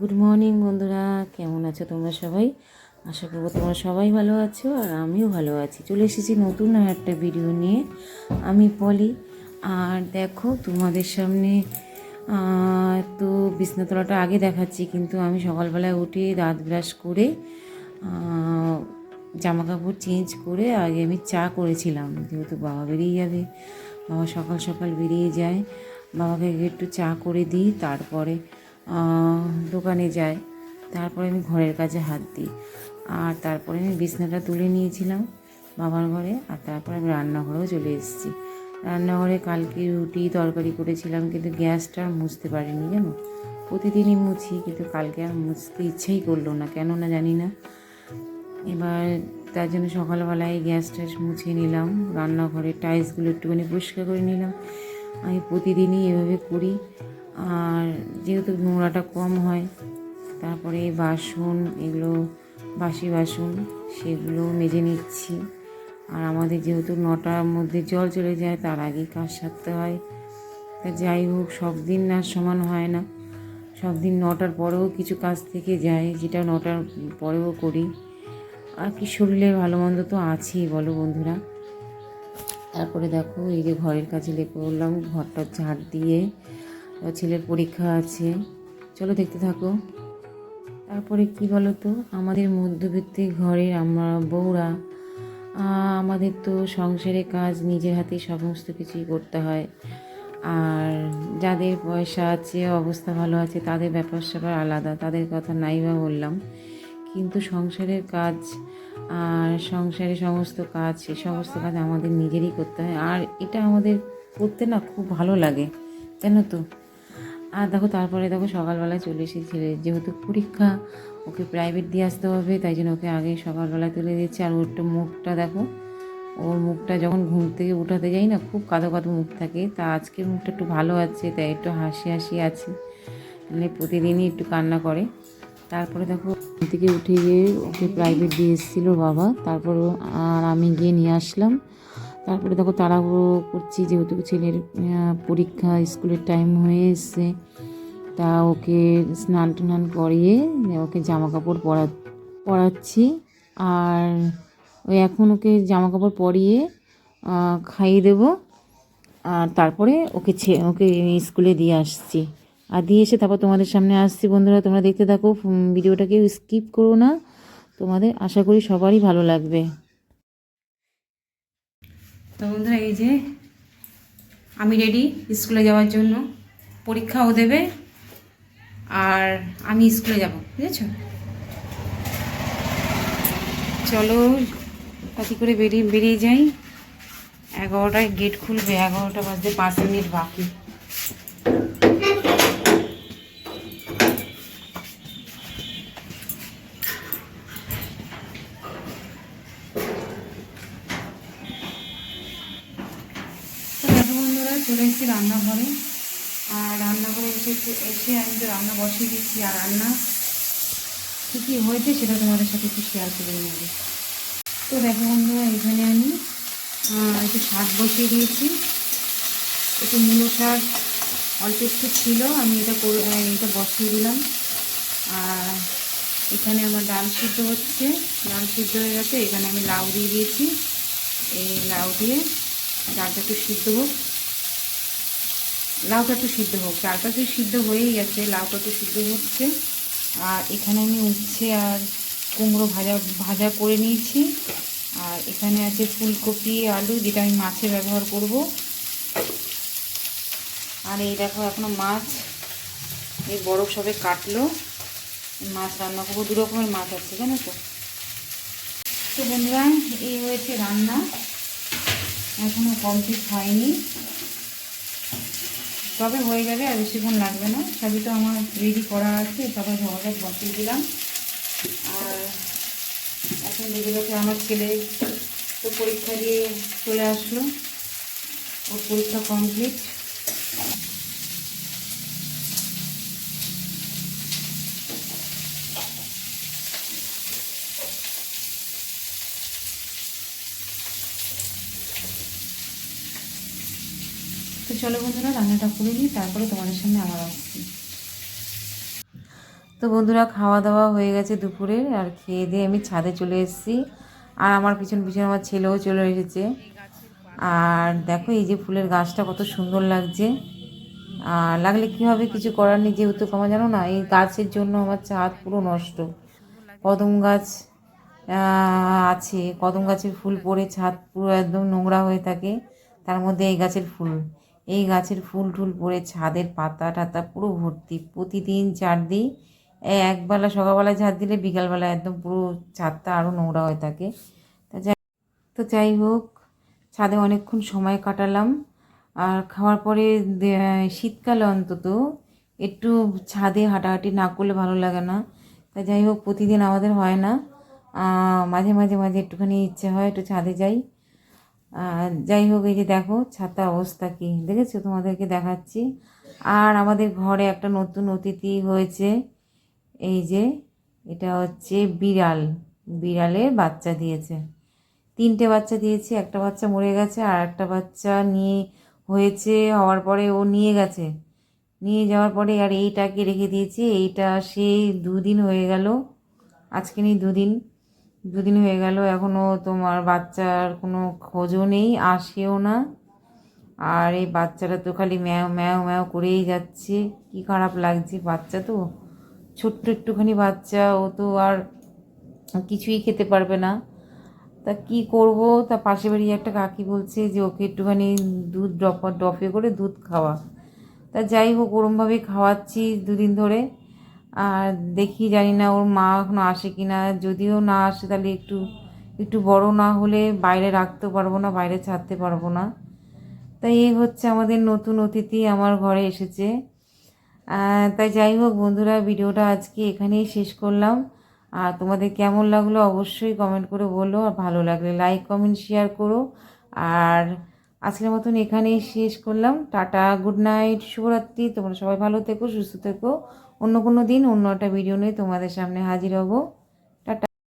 Good morning বন্ধুরা। কেমন আছো তোমরা সবাই? আশা করব তোমরা সবাই ভালো আছো আর আমিও ভালো আছি। চলে এসেছি নতুন আর একটা ভিডিও নিয়ে। আমি পলি। আর দেখো, তোমাদের সামনে তো বিছনাতলাটা আগে দেখাচ্ছি, কিন্তু আমি সকালবেলায় উঠে দাঁত ব্রাশ করে জামা কাপড় চেঞ্জ করে আগে আমি চা করেছিলাম। যেহেতু বাবা বেরিয়ে যাবে, বাবা সকাল সকাল বেরিয়ে যায়, বাবাকে একটু চা করে দিই, তারপরে দোকানে যাই তারপরে আমি ঘরের কাজে হাত দিই। আর তারপরে আমি বিছনাটা তুলে নিয়েছিলাম বাবার ঘরে। আর তারপরে আমি রান্নাঘরেও চলে এসেছি। রান্নাঘরে কালকে রুটি তরকারি করেছিলাম, কিন্তু গ্যাসটা আর মুছতে পারিনি জানো? প্রতিদিনই মুছি, কিন্তু কালকে আর মুছতে ইচ্ছেই করল না। কেন না জানি না। এবার তার জন্য সকালবেলায় গ্যাস ট্যাস মুছে নিলাম, রান্নাঘরের টাইলসগুলো একটুখানি পরিষ্কার করে নিলাম। আমি প্রতিদিনই এভাবে করি। আর যেহেতু নোংরাটা কম হয়, তারপরে বাসন, এগুলো বাসি বাসন, সেগুলো মেজে নিচ্ছি। আর আমাদের যেহেতু নটার মধ্যে জল চলে যায়, তার আগেই কাজ সারতে হয়। তা যাই হোক, সব দিন না সমান হয় না। সব দিন নটার পরেও কিছু কাজ থেকে যায়, যেটা নটার পরেও করি। আর কি শরীরে ভালো মন্দ তো আছেই, বলো বন্ধুরা। তারপরে দেখো, এই যে ঘরের কাছে লেগে পড়লাম, ঘরটা ঝাড় দিয়ে ছেলের পরীক্ষা আছে। চলো দেখতে থাকো। তারপরে কি বলো তো আমাদের মধ্যবিত্তি ঘরের আমরা বউরা আমাদের তো সংসারে কাজ নিজের হাতে সমস্ত কিছুই করতে হয়। আর যাদের পয়সা আছে, অবস্থা ভালো আছে, তাদের ব্যাপার স্যাপার আলাদা। তাদের কথা নাই বা বললাম। কিন্তু সংসারের কাজ, আর সংসারে সমস্ত কাজ, সে সমস্ত কাজ আমাদের নিজেরই করতে হয়। আর এটা আমাদের করতে না খুব ভালো লাগে, জানো তো? আর দেখো, তারপরে দেখো সকালবেলায় চলে এসেছি ছেলে যেহেতু পরীক্ষা, ওকে প্রাইভেট দিয়ে আসতে হবে, তাই জন্য ওকে আগে সকালবেলায় তুলে দিচ্ছি আর ওর একটু মুখটা দেখো, ওর মুখটা যখন ঘুম থেকে উঠাতে যাই না, খুব কাদো কাদো মুখ থাকে। তা আজকের মুখটা একটু ভালো আছে, তাই একটু হাসি হাসি আছে। মানে প্রতিদিনই একটু কান্না করে। তারপরে দেখো, ঘুম থেকে উঠে গিয়ে ওকে প্রাইভেট দিয়ে এসেছিল বাবা। তারপর আর আমি গিয়ে নিয়ে আসলাম। তারপরে দেখো তাড়াহুড়ো করছি, যেহেতু ছেলের পরীক্ষা স্কুলের টাইম হয়ে এসছে, তা ওকে স্নান টান করিয়ে ওকে জামা কাপড় পরা, পরাচ্ছি। আর ওই এখন ওকে জামা কাপড় পরিয়ে খাইয়ে দেবো। আর তারপরে ওকে ছে, ওকে স্কুলে দিয়ে আসছি। আর দিয়ে এসে তারপর তোমাদের সামনে আসছি বন্ধুরা, তোমরা দেখতে থাকো ভিডিওটাকে স্কিপ করো না। তোমাদের আশা করি সবারই ভালো লাগবে। তো বন্ধুরা, এই যে আমি রেডি স্কুলে যাওয়ার জন্য। পরীক্ষাও দেবে আর আমি স্কুলে যাব, বুঝেছ? চলো তাতে করে বেরিয়ে বেরিয়ে যাই। এগারোটায় গেট খুলবে, এগারোটা বাজতে পাঁচ মিনিট বাকি। এসেছি রান্নাঘরে। আর রান্নাঘরে এসে এসে আমি তো রান্না বসিয়ে দিচ্ছি আর রান্না কী কী হয়েছে সেটা তোমাদের সাথে একটু শেয়ার করে নেবে। তো দেখো বন্ধুরা, এখানে আমি একটু শাক বসিয়ে দিয়েছি। একটু মূলো শাক অল্প একটু ছিল, আমি এটা করে এটা বসিয়ে দিলাম। আর এখানে আমার ডাল সিদ্ধ হচ্ছে, ডাল সিদ্ধ হয়ে গেছে। এখানে আমি লাউ দিয়ে দিয়েছি। এই লাউ দিয়ে ডালটা একটু সিদ্ধ হোক। লাউটা একটু সিদ্ধ হোক ডালটা তো সিদ্ধ হয়েই গেছে লাউটা একটু সিদ্ধ হচ্ছে। আর এখানে আমি উচ্ছে আর কুমড়ো ভাজা ভাজা করে নিয়েছি। আর এখানে আছে ফুলকপি, আলু, যেটা আমি মাছে ব্যবহার করব। আর এই দেখো, এখনও মাছ, এই বরফ সবে কাটলো। মাছ রান্না করব, দু রকমের মাছ আছে, জানো তো। তো বন্ধুরা, এই হয়েছে রান্না। এখনও কমপ্লিট হয়নি। তবে হয়ে যাবে আর বেশিক্ষণ লাগবে না। সবই তো আমার রেডি করা আছে, সবাই ঝগড়া বসিয়ে দিলাম। আর এখন গেছে আমার ছেলে তো পরীক্ষা দিয়ে চলে আসলো। ওর পরীক্ষা কমপ্লিট চলো বন্ধুরা, রান্নাটা করে নিই, তারপরে তোমাদের সামনে আবার আসছি। তো বন্ধুরা খাওয়া দাওয়া হয়ে গেছে দুপুরের, আর খেয়ে দিয়ে আমি ছাদে চলে এসেছি। আর আমার পিছন পিছন আমার ছেলেও চলে এসেছে। আর দেখো, এই যে ফুলের গাছটা কত সুন্দর লাগছে। আর লাগলে কী হবে, কিছু করার নেই, যেহেতু আমার জানো না, এই গাছের জন্য আমার ছাদ পুরো নষ্ট। কদম গাছ আছে। কদম গাছের ফুল পড়ে, ছাদ পুরো একদম নোংরা হয়ে থাকে। তার মধ্যে এই গাছের ফুল। এই গাছের ফুল টুল পড়ে ছাদের পাতা টাতা পুরো ভর্তি। প্রতিদিন চার দিই একবেলা সকালবেলা ঝাড় দিলে বিকালবেলা একদম পুরো ছাদটা আরও নোংরা হয়ে থাকে। তা যাই, তো যাই হোক, ছাদে অনেকক্ষণ সময় কাটালাম। আর খাওয়ার পরে শীতকালে অন্তত একটু ছাদে হাঁটাহাঁটি না করলে ভালো লাগে না। তা যাই হোক, প্রতিদিন আমাদের হয় না। মাঝে মাঝে মাঝে একটুখানি ইচ্ছে হয় একটু ছাদে যাই। যাই হোক, এই যে দেখো, ছাতা অবস্থা কি? দেখেছ? তোমাদেরকে দেখাচ্ছি। আর আমাদের ঘরে একটা নতুন অতিথি হয়েছে। এই যে, এটা হচ্ছে বিড়াল। বিড়ালের বাচ্চা দিয়েছে। তিনটে বাচ্চা দিয়েছে। একটা বাচ্চা মরে গেছে আর একটা বাচ্চা নিয়ে হয়েছে, হওয়ার পরে ও নিয়ে গেছে। নিয়ে যাওয়ার পরে আর এইটাকে রেখে দিয়েছি। এইটা সেই দুদিন হয়ে গেল। আজকে নেই দুদিন। দুদিন হয়ে গেল এখনও তোমার বাচ্চার কোনো খোঁজও নেই, আসেও না। আর এই বাচ্চাটা তো খালি ম্যাও ম্যাও ম্যাও করেই যাচ্ছে। কি খারাপ লাগছে বাচ্চা তো? ছোট্ট একটুখানি বাচ্চা, ও তো আর কিছুই খেতে পারবে না। তা কি করব? তা পাশে বাড়ি একটা কাকি বলছে যে, ওকে একটুখানি দুধ ড্রপ ডফে করে দুধ খাওয়া। তা যাই হোক, ওরমভাবেই খাওয়াচ্ছি দুদিন ধরে। আর দেখি জানি না ওর মা এখনও আসে কি না যদিও না আসে, তাহলে একটু একটু বড় না হলে বাইরে রাখতেও পারব না, বাইরে ছাড়তে পারব না। তাই এই হচ্ছে আমাদের নতুন অতিথি আমার ঘরে এসেছে। তাই যাই হোক বন্ধুরা, ভিডিওটা আজকে এখানেই শেষ করলাম। আর তোমাদের কেমন লাগল অবশ্যই কমেন্ট করে বলো, আর ভালো লাগলে লাইক কমেন্ট শেয়ার করো। আর আজকের মতন এখানেই শেষ করলাম। টাটা গুড নাইট শুভরাত্রি। তোমরা সবাই ভালো থেকো, সুস্থ থেকো। অন্য কোনো দিন অন্য একটা ভিডিও নিয়ে তোমাদের সামনে হাজির হব।